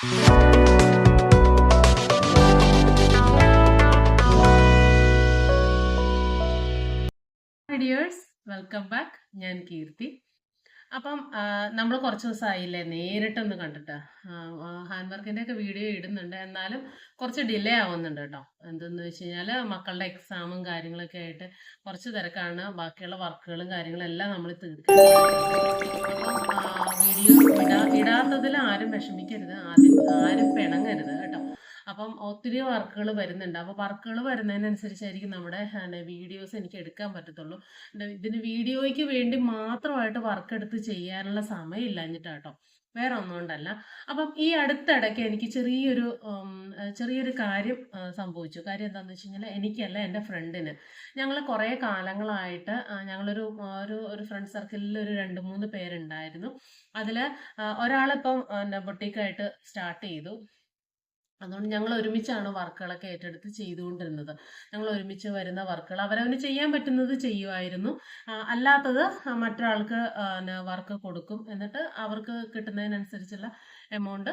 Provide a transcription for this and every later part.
Dears welcome back ഞാൻ കീർത്തി. അപ്പം നമ്മൾ കുറച്ച് ദിവസമായില്ലേ? നേരിട്ടൊന്ന് കണ്ടിട്ട്. ഹാൻഡ് വർക്കിന്റെ ഒക്കെ വീഡിയോ ഇടുന്നുണ്ട്. എന്നാലും കുറച്ച് ഡിലേ ആവുന്നുണ്ട് കേട്ടോ. എന്തെന്ന് വെച്ച് കഴിഞ്ഞാൽ മക്കളുടെ എക്സാമും കാര്യങ്ങളൊക്കെ ആയിട്ട് കുറച്ച് തിരക്കാണ്. ബാക്കിയുള്ള വർക്കുകളും കാര്യങ്ങളും എല്ലാം നമ്മൾ തീർക്കുന്നത് ഇടാത്തതിൽ ആരും വിഷമിക്കരുത്. ആദ്യം ആരും പിണങ്ങരുത് കേട്ടോ. അപ്പം ഒത്തിരി വർക്കുകൾ വരുന്നുണ്ട്. അപ്പോൾ വർക്കുകൾ വരുന്നതിനനുസരിച്ചായിരിക്കും നമ്മുടെ വീഡിയോസ് എനിക്ക് എടുക്കാൻ പറ്റത്തുള്ളൂ. ഇത് ഇതിന് വീഡിയോയ്ക്ക് വേണ്ടി മാത്രമായിട്ട് വർക്ക് എടുത്ത് ചെയ്യാനുള്ള സമയം ഇല്ലാഞ്ഞിട്ടാട്ടോ വേറെ ഒന്നും കൊണ്ടല്ല അപ്പം ഈ അടുത്തിടയ്ക്ക് എനിക്ക് ചെറിയൊരു ചെറിയൊരു കാര്യം സംഭവിച്ചു. കാര്യം എന്താണെന്ന് വെച്ച് കഴിഞ്ഞാൽ എനിക്കല്ല എന്റെ ഫ്രണ്ടിന്. ഞങ്ങൾ കുറേ കാലങ്ങളായിട്ട് ഞങ്ങളൊരു ഒരു ഒരു ഫ്രണ്ട് സർക്കിളിൽ ഒരു രണ്ട് മൂന്ന് പേരുണ്ടായിരുന്നു. അതിൽ ഒരാളിപ്പം ബൊട്ടീക്കായിട്ട് സ്റ്റാർട്ട് ചെയ്തു. അതുകൊണ്ട് ഞങ്ങൾ ഒരുമിച്ചാണ് വർക്കുകളൊക്കെ ഏറ്റെടുത്ത് ചെയ്തുകൊണ്ടിരുന്നത്. ഞങ്ങൾ ഒരുമിച്ച് വരുന്ന വർക്കുകൾ അവരവന് ചെയ്യാൻ പറ്റുന്നത് ചെയ്യുമായിരുന്നു. അല്ലാത്തത് മറ്റൊരാൾക്ക് വർക്ക് കൊടുക്കും. എന്നിട്ട് അവർക്ക് കിട്ടുന്നതിനനുസരിച്ചുള്ള എമൗണ്ട്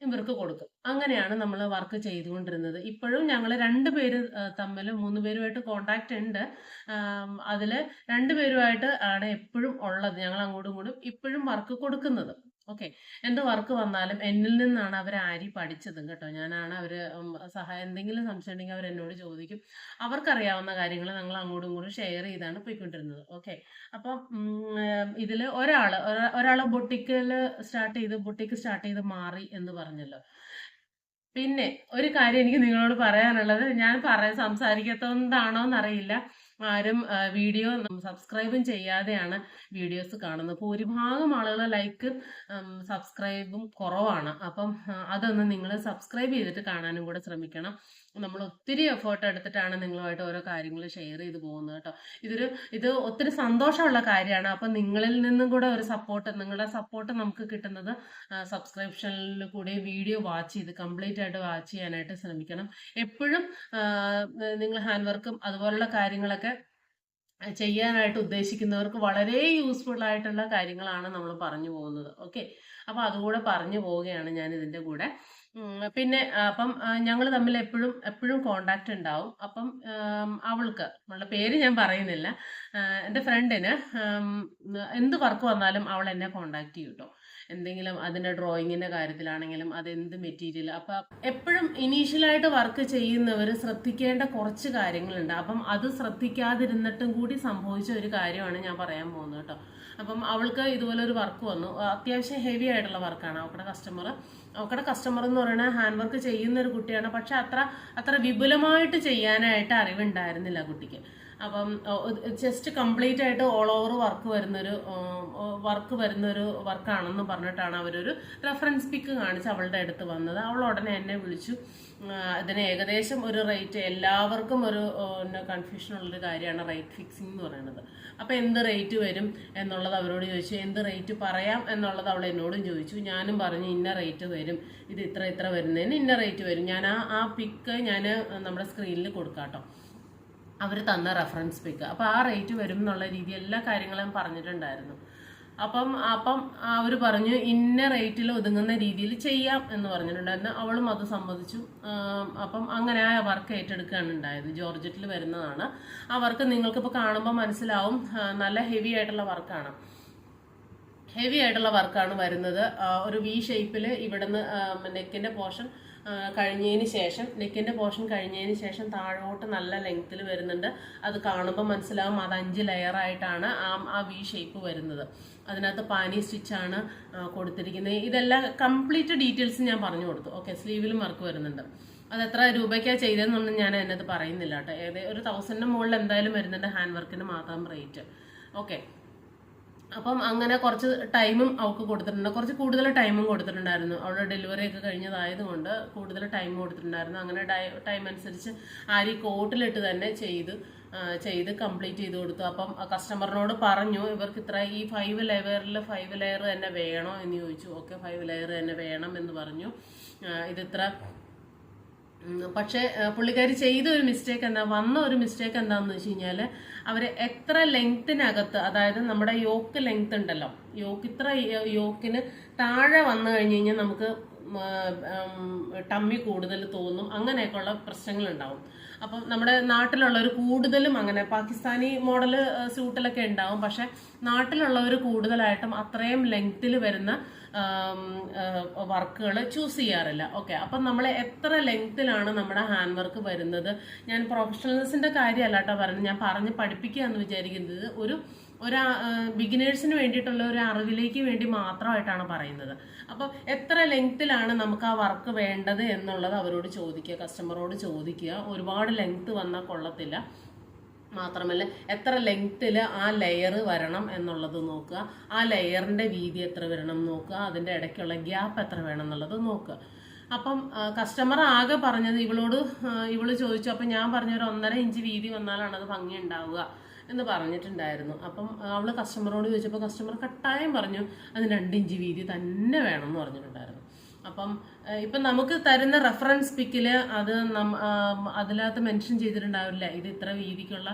ഇവർക്ക് കൊടുക്കും. അങ്ങനെയാണ് നമ്മൾ വർക്ക് ചെയ്തുകൊണ്ടിരുന്നത്. ഇപ്പോഴും ഞങ്ങൾ രണ്ട് പേര് തമ്മിൽ മൂന്ന് പേരുമായിട്ട് കോണ്ടാക്റ്റ് ഉണ്ട്. അതിൽ രണ്ട് പേരുമായിട്ട് ആണ് എപ്പോഴും ഉള്ളത്. ഞങ്ങൾ അങ്ങോട്ടും ഇങ്ങോട്ടും ഇപ്പോഴും വർക്ക് കൊടുക്കുന്നത്. ഓക്കെ. എന്ത് വർക്ക് വന്നാലും എന്നിൽ നിന്നാണ് അവർ ആരി പഠിച്ചതും കേട്ടോ. ഞാനാണ് അവർ സഹായം എന്തെങ്കിലും സംശയം ഉണ്ടെങ്കിൽ അവർ എന്നോട് ചോദിക്കും. അവർക്കറിയാവുന്ന കാര്യങ്ങൾ ഞങ്ങൾ അങ്ങോട്ടും ഇങ്ങോട്ടും ഷെയർ ചെയ്താണ് പോയിക്കൊണ്ടിരുന്നത്. ഓക്കെ. അപ്പം ഇതിൽ ഒരാൾ ഒരാൾ ബൊട്ടിക്കിൽ സ്റ്റാർട്ട് ചെയ്ത് ബൊട്ടിക്ക് സ്റ്റാർട്ട് ചെയ്ത് മാറി എന്ന് പറഞ്ഞല്ലോ. പിന്നെ ഒരു കാര്യം എനിക്ക് നിങ്ങളോട് പറയാനുള്ളത് ഞാൻ പറയാൻ സംസാരിക്കാത്തതുകൊണ്ടാണോ എന്നറിയില്ല ആരും വീഡിയോ സബ്സ്ക്രൈബും ചെയ്യാതെയാണ് വീഡിയോസ് കാണുന്നത്. അപ്പോൾ ഭൂരിഭാഗം ആളുകൾ ലൈക്ക് സബ്സ്ക്രൈബും കുറവാണ്. അപ്പം അതൊന്ന് നിങ്ങൾ സബ്സ്ക്രൈബ് ചെയ്തിട്ട് കാണാനും കൂടെ ശ്രമിക്കണം. നമ്മൾ ഒത്തിരി എഫേർട്ട് എടുത്തിട്ടാണ് നിങ്ങളുമായിട്ട് ഓരോ കാര്യങ്ങൾ ഷെയർ ചെയ്ത് പോകുന്നത് കേട്ടോ. ഇതൊരു ഇത് ഒത്തിരി സന്തോഷമുള്ള കാര്യമാണ്. അപ്പം നിങ്ങളിൽ നിന്നും കൂടെ ഒരു സപ്പോർട്ട് നിങ്ങളുടെ സപ്പോർട്ട് നമുക്ക് കിട്ടുന്നത് സബ്സ്ക്രിപ്ഷനിൽ കൂടി വീഡിയോ വാച്ച് ചെയ്ത് കംപ്ലീറ്റ് ആയിട്ട് വാച്ച് ചെയ്യാനായിട്ട് ശ്രമിക്കണം. എപ്പോഴും നിങ്ങൾ ഹാൻഡ് വർക്കും അതുപോലുള്ള കാര്യങ്ങളൊക്കെ ചെയ്യാനായിട്ട് ഉദ്ദേശിക്കുന്നവർക്ക് വളരെ യൂസ്ഫുൾ ആയിട്ടുള്ള കാര്യങ്ങളാണ് നമ്മൾ പറഞ്ഞു പോകുന്നത്. ഓക്കെ അപ്പോൾ അതുകൂടെ പറഞ്ഞു പോവുകയാണ് ഞാൻ ഇതിന്റെ കൂടെ. പിന്നെ അപ്പം ഞങ്ങൾ തമ്മിൽ എപ്പോഴും എപ്പോഴും കോണ്ടാക്റ്റ് ഉണ്ടാവും. അപ്പം അവൾക്ക് അവളുടെ പേര് ഞാൻ പറയുന്നില്ല. എന്റെ ഫ്രണ്ടിന് എന്ത് വർക്ക് വന്നാലും അവൾ എന്നെ കോണ്ടാക്ട് ചെയ്യും കേട്ടോ എന്തെങ്കിലും അതിന്റെ ഡ്രോയിങ്ങിന്റെ കാര്യത്തിലാണെങ്കിലും അതെന്ത് മെറ്റീരിയൽ അപ്പം എപ്പോഴും ഇനീഷ്യലായിട്ട് വർക്ക് ചെയ്യുന്നവർ ശ്രദ്ധിക്കേണ്ട കുറച്ച് കാര്യങ്ങളുണ്ട്. അപ്പം അത് ശ്രദ്ധിക്കാതിരുന്നിട്ടും കൂടി സംഭവിച്ച ഒരു കാര്യമാണ് ഞാൻ പറയാൻ പോകുന്നത് കേട്ടോ അപ്പം അവൾക്ക് ഇതുപോലെ ഒരു വർക്ക് വന്നു. അത്യാവശ്യം ഹെവി ആയിട്ടുള്ള വർക്കാണ് അവളുടെ കസ്റ്റമർ അവളുടെ കസ്റ്റമർ എന്ന് പറയുന്ന ഹാൻഡ് വർക്ക് ചെയ്യുന്ന ഒരു കുട്ടിയാണ്. പക്ഷെ അത്ര അത്ര വിപുലമായിട്ട് ചെയ്യാനായിട്ട് അറിവുണ്ടായിരുന്നില്ല കുട്ടിക്ക്. അപ്പം ജസ്റ്റ് കംപ്ലീറ്റ് ആയിട്ട് ഓൾ ഓവർ വർക്ക് വരുന്നൊരു വർക്ക് വരുന്നൊരു വർക്കാണെന്ന് പറഞ്ഞിട്ടാണ് അവരൊരു റെഫറൻസ് പിക്ക് കാണിച്ച് അവളുടെ അടുത്ത് വന്നത്. അവൾ ഉടനെ എന്നെ വിളിച്ചു. അതിന് ഏകദേശം ഒരു റേറ്റ് എല്ലാവർക്കും ഒരു കൺഫ്യൂഷൻ ഉള്ളൊരു കാര്യമാണ് റേറ്റ് ഫിക്സിംഗ് എന്ന് പറയുന്നത്. അപ്പോൾ എന്ത് റേറ്റ് വരും എന്നുള്ളത് അവരോട് ചോദിച്ചു. എന്ത് റേറ്റ് പറയാം എന്നുള്ളത് അവൾ എന്നോടും ചോദിച്ചു. ഞാനും പറഞ്ഞു ഇന്ന റേറ്റ് വരും. ഇത് ഇത്ര ഇത്ര വരുന്നതിന് ഇന്ന റേറ്റ് വരും. ഞാൻ ആ ആ പിക്ക് ഞാൻ നമ്മുടെ സ്ക്രീനിൽ കൊടുക്കാം കേട്ടോ അവർ തന്ന റെഫറൻസ് പിക്ക് അപ്പോൾ ആ റേറ്റ് വരും എന്നുള്ള രീതി എല്ലാ കാര്യങ്ങളും പറഞ്ഞിട്ടുണ്ടായിരുന്നു. അപ്പം അപ്പം അവർ പറഞ്ഞു ഇന്ന റേറ്റിൽ ഒതുങ്ങുന്ന രീതിയിൽ ചെയ്യാം എന്ന് പറഞ്ഞിട്ടുണ്ടായിരുന്നു. അവളും അത് സമ്മതിച്ചു. അപ്പം അങ്ങനെ ആ വർക്ക് ഏറ്റെടുക്കുകയാണ് ഉണ്ടായത്. ജോർജറ്റിൽ വരുന്നതാണ്. ആ വർക്ക് നിങ്ങൾക്കിപ്പോൾ കാണുമ്പോൾ മനസ്സിലാവും. നല്ല ഹെവി ആയിട്ടുള്ള വർക്കാണ് ഹെവി ആയിട്ടുള്ള വർക്കാണ് വരുന്നത്. ഒരു വി ഷേപ്പിൽ ഇവിടുന്ന് നെക്കിന്റെ പോർഷൻ കഴിഞ്ഞതിന് ശേഷം നെക്കിന്റെ പോർഷൻ കഴിഞ്ഞതിന് ശേഷം താഴോട്ട് നല്ല ലെങ്ത്തിൽ വരുന്നുണ്ട്. അത് കാണുമ്പോൾ മനസ്സിലാവും അത് അഞ്ച് ലെയറായിട്ടാണ് ആ ആ വി ഷേപ്പ് വരുന്നത്. അതിനകത്ത് പാനി സ്റ്റിച്ചാണ് കൊടുത്തിരിക്കുന്നത്. ഇതെല്ലാം കംപ്ലീറ്റ് ഡീറ്റെയിൽസ് ഞാൻ പറഞ്ഞു കൊടുത്തു. ഓക്കെ സ്ലീവിലും വർക്ക് വരുന്നുണ്ട്. അത് എത്ര രൂപയ്ക്കാണ് ചെയ്തതെന്നൊന്നും ഞാൻ അതിനകത്ത് പറയുന്നില്ല കേട്ടോ. ഏകദേശം ഒരു തൗസൻഡിന് മുകളിൽ എന്തായാലും വരുന്നുണ്ട് ഹാൻഡ് വർക്കിന് മാത്രം റേറ്റ് ഓക്കെ അപ്പം അങ്ങനെ കുറച്ച് ടൈമും അവൾക്ക് കൊടുത്തിട്ടുണ്ട്. കുറച്ച് കൂടുതൽ ടൈമും കൊടുത്തിട്ടുണ്ടായിരുന്നു. അവളുടെ ഡെലിവറി ഒക്കെ കഴിഞ്ഞതായതുകൊണ്ട് കൂടുതൽ ടൈം കൊടുത്തിട്ടുണ്ടായിരുന്നു. അങ്ങനെ ടൈം അനുസരിച്ച് ആര് കോട്ടിലിട്ട് തന്നെ ചെയ്ത് ചെയ്ത് കംപ്ലീറ്റ് ചെയ്ത് കൊടുത്തു. അപ്പം കസ്റ്റമറിനോട് പറഞ്ഞു ഇവർക്ക് ഇത്ര ഈ ഫൈവ് ലെയറിൽ ഫൈവ് ലെയർ തന്നെ വേണോ? എന്ന് ചോദിച്ചു. ഓക്കെ ഫൈവ് ലെയർ തന്നെ വേണം എന്ന് പറഞ്ഞു. ഇത് ഇതിത്ര പക്ഷേ പുള്ളിക്കാരി ചെയ്ത ഒരു മിസ്റ്റേക്ക് എന്താ വന്ന ഒരു മിസ്റ്റേക്ക് എന്താണെന്ന് വെച്ച് കഴിഞ്ഞാൽ അവർ എത്ര ലെങ്ത്തിനകത്ത് അതായത് നമ്മുടെ യോക്ക് ലെങ്ത് ഉണ്ടല്ലോ യോക്ക് ഇത്ര യോക്കിന് താഴെ വന്നു കഴിഞ്ഞ് കഴിഞ്ഞാൽ നമുക്ക് ടമ്മി കൂടുതൽ തോന്നും അങ്ങനെയ്ക്കുള്ള പ്രശ്നങ്ങൾ ഉണ്ടാവും അപ്പം നമ്മുടെ നാട്ടിലുള്ളവർ കൂടുതലും അങ്ങനെ പാകിസ്ഥാനി മോഡൽ സ്യൂട്ടിലൊക്കെ ഉണ്ടാവും പക്ഷെ നാട്ടിലുള്ളവർ കൂടുതലായിട്ടും അത്രയും ലെങ്ത്തിൽ വരുന്ന വർക്കുകൾ ചൂസ് ചെയ്യാറില്ല. ഓക്കെ അപ്പം നമ്മൾ എത്ര ലെങ്ത്തിലാണ് നമ്മുടെ ഹാൻഡ് വർക്ക് വരുന്നത്? ഞാൻ പ്രൊഫഷണൽസിന്റെ കാര്യമല്ല കേട്ടോ പറയുന്നത് ഞാൻ പറഞ്ഞ് പഠിപ്പിക്കുക എന്ന് വിചാരിക്കുന്നത് ഒരു ഒരു ബിഗിനേഴ്സിന് വേണ്ടിയിട്ടുള്ള ഒരു അറിവിലേക്ക് വേണ്ടി മാത്രമായിട്ടാണ് പറയുന്നത്. അപ്പോൾ എത്ര ലെങ്ത്തിലാണ് നമുക്ക് ആ വർക്ക് വേണ്ടത് എന്നുള്ളത് അവരോട് ചോദിക്കുക കസ്റ്റമറോട് ചോദിക്കുക. ഒരുപാട് ലെങ്ത്ത് വന്നാൽ കൊള്ളത്തില്ല. മാത്രമല്ല എത്ര ലെങ്ത്തിൽ ആ ലെയർ വരണം എന്നുള്ളത് നോക്കുക. ആ ലെയറിന്റെ വീതി എത്ര വരണം നോക്കുക. അതിന്റെ ഇടയ്ക്കുള്ള ഗ്യാപ്പ് എത്ര വേണം എന്നുള്ളത് നോക്കുക. അപ്പം കസ്റ്റമർ ആകെ പറഞ്ഞത് ഇവളോട് ഇവൾ ചോദിച്ചു. അപ്പം ഞാൻ പറഞ്ഞ ഒരു ഒന്നര ഇഞ്ച് വീതി വന്നാലാണ് അത് ഭംഗി ഉണ്ടാവുക എന്ന് പറഞ്ഞിട്ടുണ്ടായിരുന്നു. അപ്പം അവൾ കസ്റ്റമറോട് ചോദിച്ചപ്പോൾ കസ്റ്റമർ കട്ടായം പറഞ്ഞു അതിന് രണ്ട് ഇഞ്ച് വീതി തന്നെ വേണം എന്ന് പറഞ്ഞിട്ടുണ്ടായിരുന്നു. അപ്പം ഇപ്പം നമുക്ക് തരുന്ന റെഫറൻസ് പിക്കിൽ അത് അതിനകത്ത് മെൻഷൻ ചെയ്തിട്ടുണ്ടാവില്ല? ഇത് ഇത്ര വീതിക്കുള്ള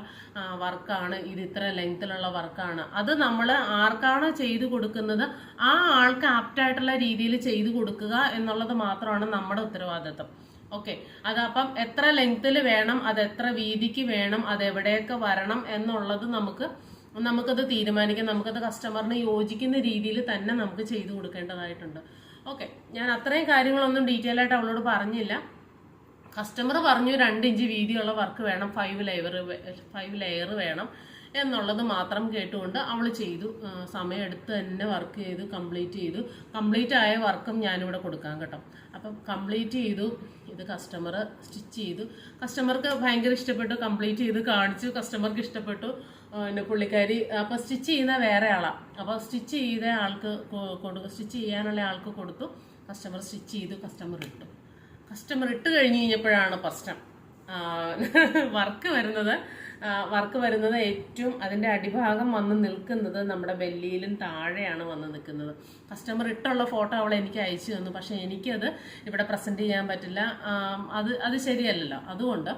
വർക്കാണ് ഇത് ഇത്ര ലെങ്ത്തിലുള്ള വർക്കാണ്. അത് നമ്മൾ ആർക്കാണോ ചെയ്തു കൊടുക്കുന്നത് ആ ആൾക്ക് ആപ്റ്റായിട്ടുള്ള രീതിയിൽ ചെയ്തു കൊടുക്കുക എന്നുള്ളത് മാത്രമാണ് നമ്മുടെ ഉത്തരവാദിത്വം. ഓക്കെ അതപ്പം എത്ര ലെങ്ത്തിൽ വേണം അത് എത്ര വീതിക്ക് വേണം അത് എവിടെയൊക്കെ വരണം എന്നുള്ളത് നമുക്ക് നമുക്കത് തീരുമാനിക്കാം. നമുക്കത് കസ്റ്റമറിന് യോജിക്കുന്ന രീതിയിൽ തന്നെ നമുക്ക് ചെയ്തു കൊടുക്കേണ്ടതായിട്ടുണ്ട്. ഓക്കെ ഞാൻ അത്രയും കാര്യങ്ങളൊന്നും ഡീറ്റെയിൽ ആയിട്ട് അവളോട് പറഞ്ഞില്ല. കസ്റ്റമർ പറഞ്ഞു രണ്ട് ഇഞ്ച് വീതിയുള്ള വർക്ക് വേണം ഫൈവ് ലെയർ ഫൈവ് ലെയർ വേണം എന്നുള്ളത് മാത്രം കേട്ടുകൊണ്ട് അവൾ ചെയ്തു. സമയമെടുത്ത് തന്നെ വർക്ക് ചെയ്തു കംപ്ലീറ്റ് ചെയ്തു. കംപ്ലീറ്റ് ആയ വർക്കും ഞാനിവിടെ കൊടുക്കാൻ കേട്ടോ. അപ്പം കംപ്ലീറ്റ് ചെയ്തു. ഇത് കസ്റ്റമർ സ്റ്റിച്ച് ചെയ്തു. കസ്റ്റമർക്ക് ഭയങ്കര ഇഷ്ടപ്പെട്ടു കംപ്ലീറ്റ് ചെയ്ത് കാണിച്ചു. കസ്റ്റമർക്ക് ഇഷ്ടപ്പെട്ടു. പിന്നെ പുള്ളിക്കാരി അപ്പോൾ സ്റ്റിച്ച് ചെയ്യുന്ന വേറെ ആളാണ് അപ്പോൾ സ്റ്റിച്ച് ചെയ്ത ആൾക്ക് കൊടു സ്റ്റിച്ച് ചെയ്യാനുള്ള ആൾക്ക് കൊടുത്തു. കസ്റ്റമർ സ്റ്റിച്ച് ചെയ്തു കസ്റ്റമർ ഇട്ടു. കസ്റ്റമർ ഇട്ട് കഴിഞ്ഞ് കഴിഞ്ഞപ്പോഴാണ് പ്രശ്നം. വർക്ക് വരുന്നത്. വർക്ക് വരുന്നത് ഏറ്റവും അതിന്റെ അടിഭാഗം വന്ന് നിൽക്കുന്നത് നമ്മുടെ ബെല്ലിയിലും താഴെയാണ് വന്ന് നിൽക്കുന്നത്. കസ്റ്റമർ ഇട്ടുള്ള ഫോട്ടോ അവൾ എനിക്ക് അയച്ചു തന്നു. പക്ഷേ എനിക്കത് ഇവിടെ പ്രസന്റ് ചെയ്യാൻ പറ്റില്ല. അത് അത് ശരിയല്ലല്ലോ. അതുകൊണ്ട്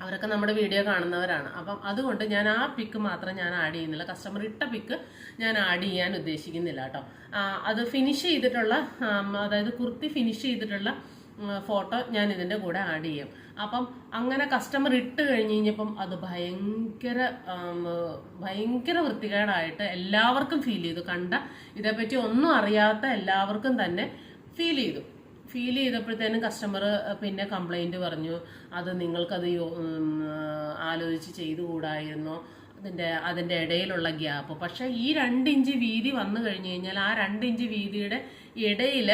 അവരൊക്കെ നമ്മുടെ വീഡിയോ കാണുന്നവരാണ്. അപ്പം അതുകൊണ്ട് ഞാൻ ആ പിക്ക് മാത്രം ഞാൻ ആഡ് ചെയ്യുന്നില്ല. കസ്റ്റമർ ഇട്ട പിക്ക് ഞാൻ ആഡ് ചെയ്യാൻ ഉദ്ദേശിക്കുന്നില്ല കേട്ടോ. അത് ഫിനിഷ് ചെയ്തിട്ടുള്ള അതായത് കുർത്തി ഫിനിഷ് ചെയ്തിട്ടുള്ള ഫോട്ടോ ഞാൻ ഇതിന്റെ കൂടെ ആഡ് ചെയ്യും. അപ്പം അങ്ങനെ കസ്റ്റമർ ഇട്ട് കഴിഞ്ഞ് കഴിഞ്ഞപ്പം അത് ഭയങ്കര ഭയങ്കര വൃത്തികേടായിട്ട് എല്ലാവർക്കും ഫീൽ ചെയ്തു. കണ്ട ഇതേപ്പറ്റി ഒന്നും അറിയാത്ത എല്ലാവർക്കും തന്നെ ഫീൽ ചെയ്തു. ഫീൽ ചെയ്തപ്പോഴത്തേനും കസ്റ്റമർ പിന്നെ കംപ്ലൈന്റ് പറഞ്ഞു. അത് നിങ്ങൾക്കത് ആലോചിച്ച് ചെയ്തുകൂടായിരുന്നോ. അതിന്റെ അതിന്റെ ഇടയിലുള്ള ഗ്യാപ്പ് പക്ഷേ ഈ രണ്ട് ഇഞ്ച് വീതി വന്നു കഴിഞ്ഞു കഴിഞ്ഞാൽ ആ രണ്ട് ഇഞ്ച് വീതിയുടെ ഇടയിൽ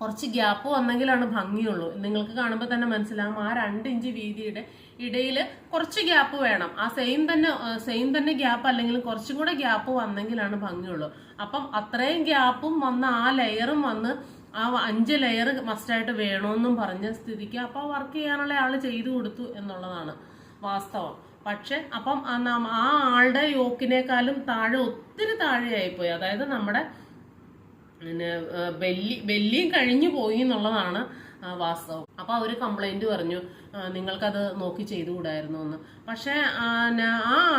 കുറച്ച് ഗ്യാപ്പ് വന്നെങ്കിലാണ് ഭംഗിയുള്ളൂ. നിങ്ങൾക്ക് കാണുമ്പോൾ തന്നെ മനസ്സിലാകും ആ രണ്ട് ഇഞ്ച് വീതിയുടെ ഇടയിൽ കുറച്ച് ഗ്യാപ്പ് വേണം. ആ സെയിം തന്നെ സെയിം തന്നെ ഗ്യാപ്പ് അല്ലെങ്കിൽ കുറച്ചും കൂടെ ഗ്യാപ്പ് വന്നെങ്കിലാണ് ഭംഗിയുള്ളൂ. അപ്പം അത്രയും ഗ്യാപ്പും വന്ന് ആ ലെയറും വന്ന് ആ അഞ്ച് ലെയർ മസ്റ്റായിട്ട് വേണമെന്നും പറഞ്ഞ സ്ഥിതിക്ക് അപ്പോൾ വർക്ക് ചെയ്യാനുള്ള ആൾ ചെയ്തു കൊടുത്തു എന്നുള്ളതാണ് വാസ്തവം. പക്ഷെ അപ്പം ആ ആളുടെ യോക്കിനേക്കാളും താഴെ ഒത്തിരി താഴെയായിപ്പോയി. അതായത് നമ്മുടെ പിന്നെ ബെല്ലി ബെല്ലിയും കഴിഞ്ഞു പോയി എന്നുള്ളതാണ് വാസ്തവം. അപ്പോൾ അവർ കംപ്ലൈന്റ് പറഞ്ഞു നിങ്ങൾക്കത് നോക്കി ചെയ്തുകൂടായിരുന്നു എന്ന്. പക്ഷേ ആ,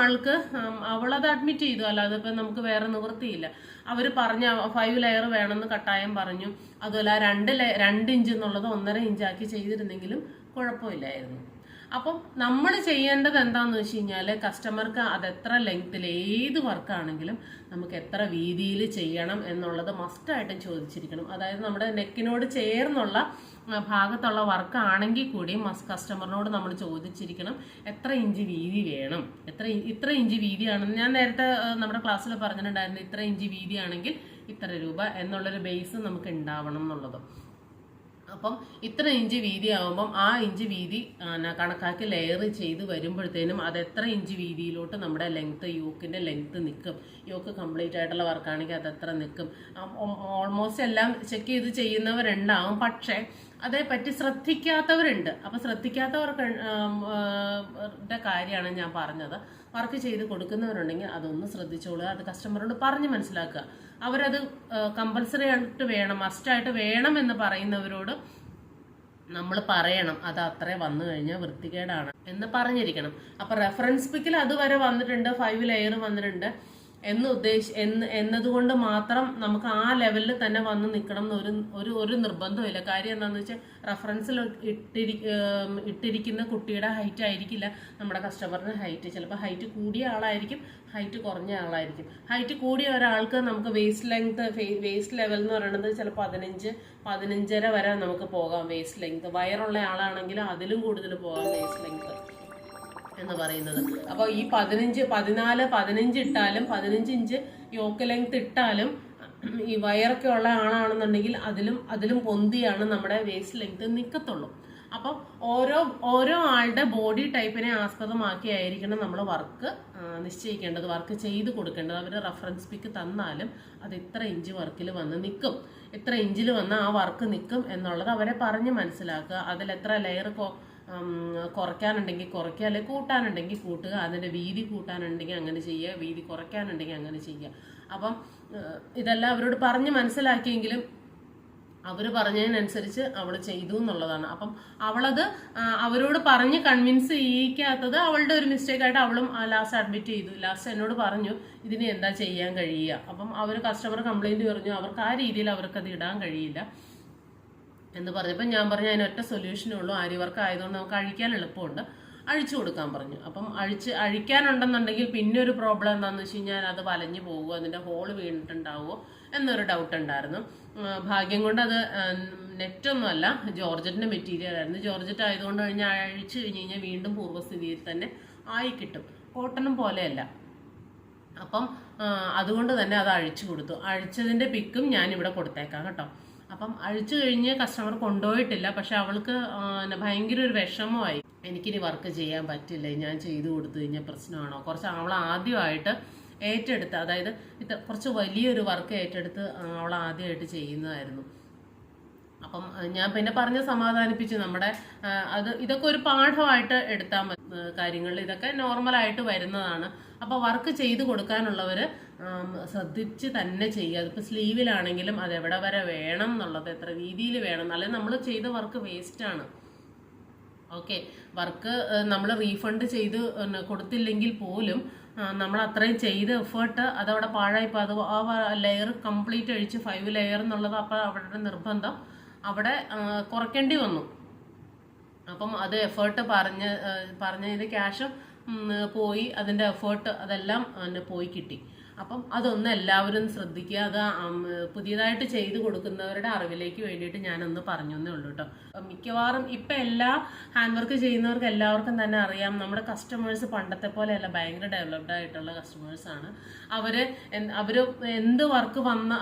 ആൾക്ക് അവളത് അഡ്മിറ്റ് ചെയ്തു. അല്ലാതെ ഇപ്പം നമുക്ക് വേറെ നിവൃത്തിയില്ല. അവർ പറഞ്ഞ ഫൈവ് ലെയർ വേണമെന്ന് കട്ടായം പറഞ്ഞു. അതുപോലെ രണ്ട് രണ്ട് ഇഞ്ച് എന്നുള്ളത് ഒന്നര ഇഞ്ചാക്കി ചെയ്തിരുന്നെങ്കിലും കുഴപ്പമില്ലായിരുന്നു. അപ്പം നമ്മൾ ചെയ്യേണ്ടത് എന്താണെന്ന് വെച്ച് കഴിഞ്ഞാൽ കസ്റ്റമർക്ക് അത് എത്ര ലെങ്ത്തിൽ ഏത് വർക്കാണെങ്കിലും നമുക്ക് എത്ര വീതിയിൽ ചെയ്യണം എന്നുള്ളത് മസ്റ്റായിട്ടും ചോദിച്ചിരിക്കണം. അതായത് നമ്മുടെ നെക്കിനോട് ചേർന്നുള്ള ഭാഗത്തുള്ള വർക്ക് ആണെങ്കിൽ കൂടി കസ്റ്റമറിനോട് നമ്മൾ ചോദിച്ചിരിക്കണം എത്ര ഇഞ്ച് വീതി വേണം? എത്ര ഇത്ര ഇഞ്ച് വീതിയാണ് ഞാൻ നേരത്തെ നമ്മുടെ ക്ലാസ്സിൽ പറഞ്ഞിട്ടുണ്ടായിരുന്നു ഇത്ര ഇഞ്ച് വീതിയാണെങ്കിൽ ഇത്ര രൂപ എന്നുള്ളൊരു ബേസ് നമുക്ക് ഉണ്ടാവണം എന്നുള്ളത്. അപ്പം ഇത്ര ഇഞ്ച് വീതി ആകുമ്പം ആ ഇഞ്ച് വീതി കണക്കാക്കി ലെയർ ചെയ്ത് വരുമ്പോഴത്തേനും അത് എത്ര ഇഞ്ച് വീതിയിലോട്ട് നമ്മുടെ ലെങ്ത്ത് യോക്കിന്റെ ലെങ്ത്ത് നിൽക്കും യോക്ക് കംപ്ലീറ്റ് ആയിട്ടുള്ള വർക്കാണെങ്കിൽ അത് എത്ര നിൽക്കും ഓൾമോസ്റ്റ് എല്ലാം ചെക്ക് ചെയ്ത് ചെയ്യുന്നവരുണ്ടാവും. പക്ഷേ അതേപ്പറ്റി ശ്രദ്ധിക്കാത്തവരുണ്ട്. അപ്പം ശ്രദ്ധിക്കാത്തവർക്ക് കാര്യമാണ് ഞാൻ പറഞ്ഞത്. വർക്ക് ചെയ്ത് കൊടുക്കുന്നവരുണ്ടെങ്കിൽ അതൊന്ന് ശ്രദ്ധിച്ചോളുക. അത് കസ്റ്റമറോട് പറഞ്ഞ് മനസ്സിലാക്കുക. അവരത് കമ്പൽസറി ആയിട്ട് വേണം മസ്റ്റായിട്ട് വേണം എന്ന് പറയുന്നവരോട് നമ്മൾ പറയണം. അത് അത്രേ വന്നു കഴിഞ്ഞാൽ വൃത്തികേടാണ് എന്ന് പറഞ്ഞിരിക്കണം. അപ്പം റെഫറൻസ് പിക്കിൽ അതുവരെ വന്നിട്ടുണ്ട് ഫൈവ് ലെയർ വന്നിട്ടുണ്ട്. എന്ന് ഉദ്ദേശ എന്ന് എന്നതുകൊണ്ട് മാത്രം നമുക്ക് ആ ലെവലിൽ തന്നെ വന്ന് നിൽക്കണം എന്ന് ഒരു ഒരു നിർബന്ധമില്ല കാര്യം എന്താണെന്ന് വെച്ചാൽ റെഫറൻസിൽ ഇട്ടിരി ഇട്ടിരിക്കുന്ന കുട്ടിയുടെ ഹൈറ്റ് ആയിരിക്കില്ല നമ്മുടെ കസ്റ്റമറിന് ഹൈറ്റ് ചിലപ്പോൾ ഹൈറ്റ് കൂടിയ ആളായിരിക്കും ഹൈറ്റ് കുറഞ്ഞ ആളായിരിക്കും. ഹൈറ്റ് കൂടിയ ഒരാൾക്ക് നമുക്ക് വേസ്റ്റ് ലെങ്ത് വേസ്റ്റ് ലെവൽ എന്ന് പറയുന്നത് ചിലപ്പോൾ പതിനഞ്ച് പതിനഞ്ചര വരെ നമുക്ക് പോകാം വേസ്റ്റ് ലെങ്ത് വയറുള്ള ആളാണെങ്കിൽ അതിലും കൂടുതൽ പോകാം വേസ്റ്റ് ലെങ്ത് എന്ന് പറയുന്നത്. അപ്പോൾ ഈ പതിനഞ്ച് പതിനാല് പതിനഞ്ച് ഇട്ടാലും പതിനഞ്ച് ഇഞ്ച് യോക്ക് ലെങ്ത് ഇട്ടാലും ഈ വയറൊക്കെ ഉള്ള ആളാണെന്നുണ്ടെങ്കിൽ അതിലും അതിലും പൊന്തിയാണ് നമ്മുടെ വേസ്റ്റ് ലെങ്ത് നിൽക്കത്തുള്ളൂ അപ്പം ഓരോ ഓരോ ആളുടെ ബോഡി ടൈപ്പിനെ ആസ്പദമാക്കിയായിരിക്കണം നമ്മൾ വർക്ക് നിശ്ചയിക്കേണ്ടത് വർക്ക് ചെയ്ത് കൊടുക്കേണ്ടത്. അവർ റഫറൻസ് പിക്ക് തന്നാലും അത് ഇത്ര ഇഞ്ച് വർക്കിൽ വന്ന് നിൽക്കും ഇത്ര ഇഞ്ചിൽ വന്ന് ആ വർക്ക് നിൽക്കും എന്നുള്ളത് അവരെ പറഞ്ഞ് മനസ്സിലാക്കുക. അതിൽ എത്ര ലെയർ കുറയ്ക്കാനുണ്ടെങ്കിൽ കുറയ്ക്കുക അല്ലെങ്കിൽ കൂട്ടാനുണ്ടെങ്കിൽ കൂട്ടുക അതിന്റെ വീതി കൂട്ടാനുണ്ടെങ്കിൽ അങ്ങനെ ചെയ്യുക വീതി കുറയ്ക്കാനുണ്ടെങ്കിൽ അങ്ങനെ ചെയ്യുക. അപ്പം ഇതെല്ലാം അവരോട് പറഞ്ഞ് മനസ്സിലാക്കിയെങ്കിലും അവർ പറഞ്ഞതിനനുസരിച്ച് അവൾ ചെയ്തു എന്നുള്ളതാണ്. അപ്പം അവളത് അവരോട് പറഞ്ഞ് കൺവിൻസ് ചെയ്യിക്കാത്തത് അവളുടെ ഒരു മിസ്റ്റേക്കായിട്ട് അവളും ലാസ്റ്റ് അഡ്മിറ്റ് ചെയ്തു. ലാസ്റ്റ് എന്നോട് പറഞ്ഞു ഇതിന് എന്താ ചെയ്യാൻ കഴിയുക? അപ്പം അവർ കസ്റ്റമർ കംപ്ലൈന്റ് പറഞ്ഞു അവർക്ക് ആ രീതിയിൽ അവർക്കത് ഇടാൻ കഴിയില്ല. എന്ന് പറഞ്ഞപ്പോൾ ഞാൻ പറഞ്ഞു അതിനൊറ്റ സൊല്യൂഷനേ ഉള്ളൂ. ആരി വർക്ക് ആയതുകൊണ്ട് നമുക്ക് അഴിക്കാൻ എളുപ്പമുണ്ട്. അഴിച്ചു കൊടുക്കാൻ പറഞ്ഞു. അപ്പം അഴിച്ച് അഴിക്കാനുണ്ടെന്നുണ്ടെങ്കിൽ പിന്നെ ഒരു പ്രോബ്ലം എന്താണെന്ന് വെച്ച് കഴിഞ്ഞാൽ അത് വലഞ്ഞു പോകുമോ അതിന്റെ ഹോൾ വീണിട്ടുണ്ടാവുമോ എന്നൊരു ഡൗട്ട് ഉണ്ടായിരുന്നു. ഭാഗ്യം കൊണ്ട് അത് നെറ്റൊന്നുമല്ല ജോർജറ്റിന്റെ മെറ്റീരിയൽ ആയിരുന്നു. ജോർജറ്റ് ആയതുകൊണ്ട് കഴിഞ്ഞാൽ അഴിച്ചു കഴിഞ്ഞ് കഴിഞ്ഞാൽ വീണ്ടും പൂർവസ്ഥിതിയിൽ തന്നെ ആയി കിട്ടും കോട്ടണും പോലെയല്ല. അപ്പം അതുകൊണ്ട് തന്നെ അത് അഴിച്ചു കൊടുത്തു. അഴിച്ചതിന്റെ പിക്കും ഞാൻ ഇവിടെ കൊടുത്തേക്കാം കേട്ടോ. അപ്പം അഴിച്ചു കഴിഞ്ഞ് കസ്റ്റമർ കൊണ്ടുപോയിട്ടില്ല. പക്ഷെ അവൾക്ക് ഭയങ്കര ഒരു വിഷമമായി. എനിക്കിനി വർക്ക് ചെയ്യാൻ പറ്റില്ല. ഞാൻ ചെയ്തു കൊടുത്തു കഴിഞ്ഞാൽ പ്രശ്നമാണോ? കുറച്ച് അവൾ ആദ്യമായിട്ട് ഏറ്റെടുത്ത് അതായത് ഇത് കുറച്ച് വലിയൊരു വർക്ക് ഏറ്റെടുത്ത് അവൾ ആദ്യമായിട്ട് ചെയ്യുന്നതായിരുന്നു. അപ്പം ഞാൻ പിന്നെ പറഞ്ഞ് സമാധാനിപ്പിച്ചു. നമ്മുടെ അത് ഇതൊക്കെ ഒരു പാഠമായിട്ട് എടുത്താൽ മതി. കാര്യങ്ങളിൽ ഇതൊക്കെ നോർമലായിട്ട് വരുന്നതാണ്. അപ്പോൾ വർക്ക് ചെയ്ത് കൊടുക്കാനുള്ളവർ ശ്രദ്ധിച്ച് തന്നെ ചെയ്യുക. അതിപ്പോൾ സ്ലീവിലാണെങ്കിലും അത് എവിടെ വരെ വേണം എന്നുള്ളത് എത്ര രീതിയിൽ വേണം അല്ലെങ്കിൽ നമ്മൾ ചെയ്ത വർക്ക് വേസ്റ്റാണ് ഓക്കെ വർക്ക് നമ്മൾ റീഫണ്ട് ചെയ്ത് കൊടുത്തില്ലെങ്കിൽ പോലും നമ്മൾ അത്രയും ചെയ്ത് എഫേർട്ട് അതവിടെ പാഴായിപ്പോൾ അത് ആ ലെയർ കംപ്ലീറ്റ് അഴിച്ച് ഫൈവ് ലെയർ എന്നുള്ളത് അപ്പോൾ അവിടെ നിർബന്ധം. അവിടെ കുറയ്ക്കേണ്ടി വന്നു. അപ്പം അത് എഫേർട്ട് പറഞ്ഞ് പറഞ്ഞതിന്റെ ക്യാഷും പോയി അതിന്റെ എഫേർട്ട് അതെല്ലാം പോയി കിട്ടി. അപ്പം അതൊന്ന് എല്ലാവരും ശ്രദ്ധിക്കുക. അത് പുതിയതായിട്ട് ചെയ്തു കൊടുക്കുന്നവരുടെ അറിവിലേക്ക് വേണ്ടിയിട്ട് ഞാനൊന്ന് പറഞ്ഞു ഉള്ളൂ കേട്ടോ മിക്കവാറും ഇപ്പം എല്ലാ ഹാൻഡ് വർക്ക് ചെയ്യുന്നവർക്ക് എല്ലാവർക്കും തന്നെ അറിയാം. നമ്മുടെ കസ്റ്റമേഴ്സ് പണ്ടത്തെ പോലെയല്ല ഭയങ്കര ഡെവലപ്ഡ് ആയിട്ടുള്ള കസ്റ്റമേഴ്സാണ് അവർ അവർ എന്ത് വർക്ക് വന്ന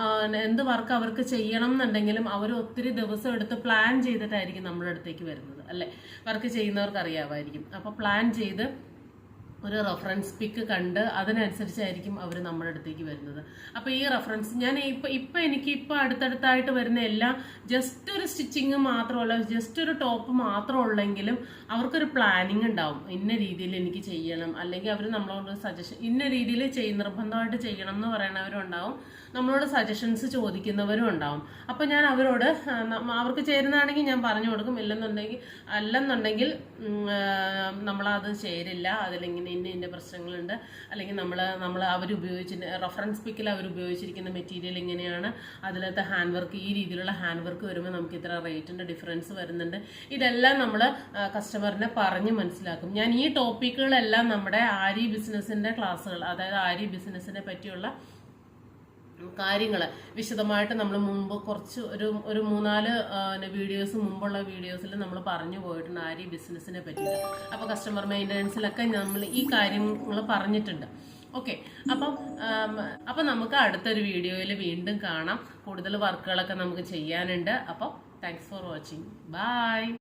എന്ത് വർക്ക് അവർക്ക് ചെയ്യണം എന്നുണ്ടെങ്കിലും അവർ ഒത്തിരി ദിവസം എടുത്ത് പ്ലാൻ ചെയ്തിട്ടായിരിക്കും നമ്മുടെ അടുത്തേക്ക് വരുന്നത്. അല്ലേ? വർക്ക് ചെയ്യുന്നവർക്ക് അറിയാമായിരിക്കും. അപ്പോൾ പ്ലാൻ ചെയ്ത് ഒരു റെഫറൻസ് പിക്ക് കണ്ട് അതിനനുസരിച്ചായിരിക്കും അവർ നമ്മുടെ അടുത്തേക്ക് വരുന്നത്. അപ്പോൾ ഈ റെഫറൻസ് ഞാൻ ഇപ്പം ഇപ്പം എനിക്ക് ഇപ്പം അടുത്തടുത്തായിട്ട് വരുന്ന എല്ലാം ജസ്റ്റ് ഒരു സ്റ്റിച്ചിങ് മാത്രമല്ല ജസ്റ്റ് ഒരു ടോപ്പ് മാത്രം ഉള്ളെങ്കിലും അവർക്കൊരു പ്ലാനിങ് ഉണ്ടാവും. ഇന്ന രീതിയിൽ എനിക്ക് ചെയ്യണം. അല്ലെങ്കിൽ അവർ നമ്മളോട് സജഷൻ ഇന്ന രീതിയിൽ ചെയ് നിർബന്ധമായിട്ട് ചെയ്യണം എന്ന് പറയണവരും ഉണ്ടാവും. നമ്മളോട് സജഷൻസ് ചോദിക്കുന്നവരും ഉണ്ടാവും. അപ്പം ഞാൻ അവരോട് അവർക്ക് ചേരുന്നതാണെങ്കിൽ ഞാൻ പറഞ്ഞു കൊടുക്കും. ഇല്ലെന്നുണ്ടെങ്കിൽ അല്ലെന്നുണ്ടെങ്കിൽ നമ്മളത് ചേരില്ല. അതിലിങ്ങനെ ഇന്ന ഇന്ന പ്രശ്നങ്ങളുണ്ട്. അല്ലെങ്കിൽ നമ്മൾ നമ്മൾ അവർ ഉപയോഗിച്ച റെഫറൻസ് പിക്കിൽ അവർ ഉപയോഗിച്ചിരിക്കുന്ന മെറ്റീരിയൽ ഇങ്ങനെയാണ്. അതിലത്തെ ഹാൻഡ് വർക്ക് ഈ രീതിയിലുള്ള ഹാൻഡ് വർക്ക് വരുമ്പോൾ നമുക്ക് ഇത്ര റേറ്റിന്റെ ഡിഫറൻസ് വരുന്നുണ്ട്. ഇതെല്ലാം നമ്മൾ കസ്റ്റമറിനെ പറഞ്ഞ് മനസ്സിലാക്കും. ഞാൻ ഈ ടോപ്പിക്കുകളെല്ലാം നമ്മുടെ ആരി ബിസിനസ്സിന്റെ ക്ലാസ്സുകൾ അതായത് ആരി ബിസിനസ്സിനെ പറ്റിയുള്ള കാര്യങ്ങൾ വിശദമായിട്ട് നമ്മൾ മുമ്പ് കുറച്ച് ഒരു ഒരു മൂന്നാൽ വീഡിയോസ് മുമ്പുള്ള വീഡിയോസിൽ നമ്മൾ പറഞ്ഞു പോയിട്ടുണ്ട് ആരി ബിസിനസ്സിനെ പറ്റിയിട്ട്. അപ്പോൾ കസ്റ്റമർ മെയിന്റനൻസിലൊക്കെ നമ്മൾ ഈ കാര്യങ്ങൾ പറഞ്ഞിട്ടുണ്ട്. ഓക്കെ അപ്പം അപ്പം നമുക്ക് അടുത്തൊരു വീഡിയോയിൽ വീണ്ടും കാണാം. കൂടുതൽ വർക്കുകളൊക്കെ നമുക്ക് ചെയ്യാനുണ്ട്. അപ്പം താങ്ക്സ് ഫോർ വാച്ചിങ് ബൈ